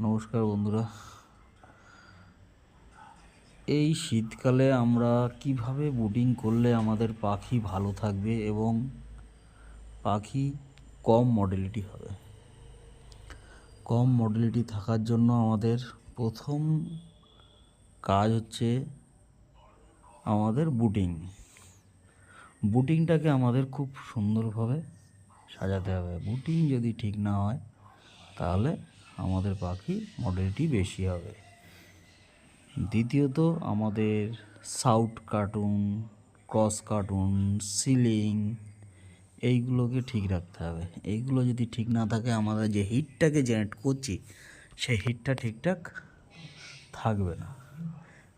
নমস্কার বন্ধুরা। এই শীতকালে আমরা কীভাবে বোটিং করলে আমাদের পাখি ভালো থাকবে এবং পাখি কম মডেলিটি হবে? কম মডেলিটি থাকার জন্য আমাদের প্রথম কাজ হচ্ছে আমাদের বুটিং বুটিংটাকে আমাদের খুব সুন্দরভাবে সাজাতে হবে। বুটিং যদি ঠিক না হয়, তাহলে আমাদের পাখি মডেলিটি বেশি হবে। দ্বিতীয়ত আমাদের সাউট কার্টুন ক্রস কার্টুন সিলিং এইগুলোকে ঠিক রাখতে হবে। এইগুলো যদি ঠিক না থাকে আমরা যে হিটটাকে জেনারেট করছি, সেই হিটটা ঠিকঠাক থাকবে না।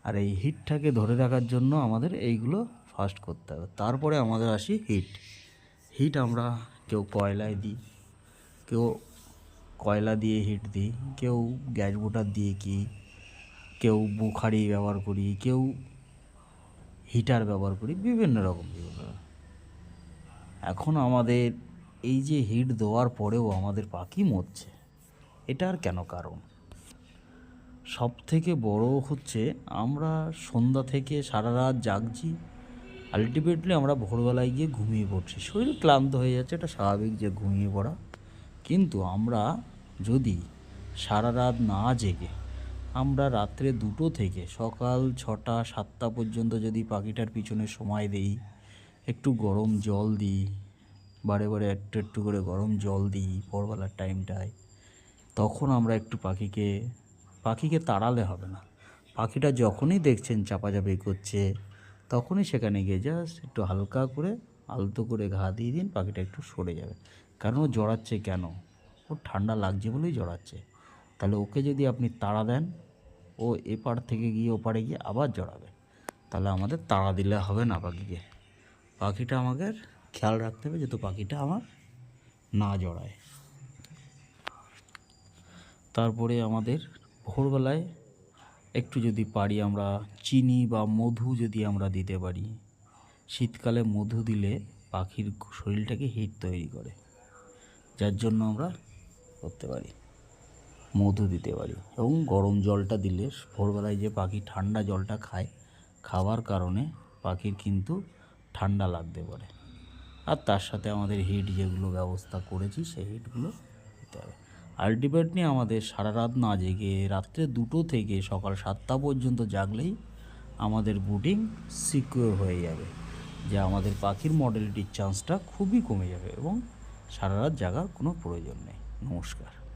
আর এই হিটটাকে ধরে রাখার জন্য আমাদের এইগুলো ফাস্ট করতে হবে। তারপরে আমাদের আসি হিট হিট আমরা কেউ কয়লায় দিই, কেউ কয়লা দিয়ে হিট দিই, কেউ গ্যাস বুটার দিয়ে কি, কেউ বুখারি ব্যবহার করি, কেউ হিটার ব্যবহার করি, বিভিন্ন রকম বিভিন্ন এখন আমাদের এই যে হিট দেওয়ার পরেও আমাদের পাখি মরছে, এটার কেন কারণ? সব থেকে বড় হচ্ছে আমরা সন্ধ্যা থেকে সারা রাত জাগছি আলটিমেটলি আমরা ভোরবেলায় গিয়ে ঘুমিয়ে পড়ছি। শরীর ক্লান্ত হয়ে যাচ্ছে, এটা স্বাভাবিক যে ঘুমিয়ে পড়া। কিন্তু আমরা যদি সারা রাত না জেগে, আমরা রাত্রে দুটো থেকে সকাল ছটা, সাতটা পর্যন্ত যদি পাখিটার পিছনে সময় দেই, একটু গরম জল দিই, বারে বারে একটু একটু করে গরম জল দিই ভোরবেলার টাইমটায় তখন আমরা একটু পাখিকে পাখিকে তাড়ালে হবে না। পাখিটা যখনই দেখছেন চাপাচাপি করছে, তখনই সেখানে গিয়ে জাস্ট একটু হালকা করে আলতো করে ঘা দিয়ে দিন, পাখিটা একটু সরে যাবে। কারণ ও জড়াচ্ছে কেন? ওর ঠান্ডা লাগছে বলেই জড়াচ্ছে। তাহলে ওকে যদি আপনি তাড়া দেন, ও এপার থেকে গিয়ে ওপারে গিয়ে আবার জড়াবে। তাহলে আমাদের তাড়া দিলে হবে না পাখিকে। পাখিটা আমাদের খেয়াল রাখতে হবে যাতে পাখিটা আমার না জড়ায়। তারপরে আমাদের ভোরবেলায় একটু যদি পারি আমরা চিনি বা মধু যদি আমরা দিতে পারি, শীতকালে মধু দিলে পাখির শরীরটাকে হিট তৈরি করে। যার জন্য আমরা করতে পারি, মধু দিতে পারি এবং গরম জলটা দিলে ভোরবেলায় যে পাখি ঠান্ডা জলটা খায়, খাওয়ার কারণে পাখির কিন্তু ঠান্ডা লাগতে পারে। আর তার সাথে আমাদের হিট যেগুলো ব্যবস্থা করেছি, সেই হিটগুলো দিতে হবে। আলটিমেটলি আমাদের সারা রাত না জেগে রাত্রে দুটো থেকে সকাল সাতটা পর্যন্ত জাগলেই আমাদের বুটিং সিকিউর হয়ে যাবে। যে আমাদের পাখির মডেলিটির চান্সটা খুবই কমে যাবে এবং সারা রাত জাগার কোনো প্রয়োজন নেই। নমস্কার।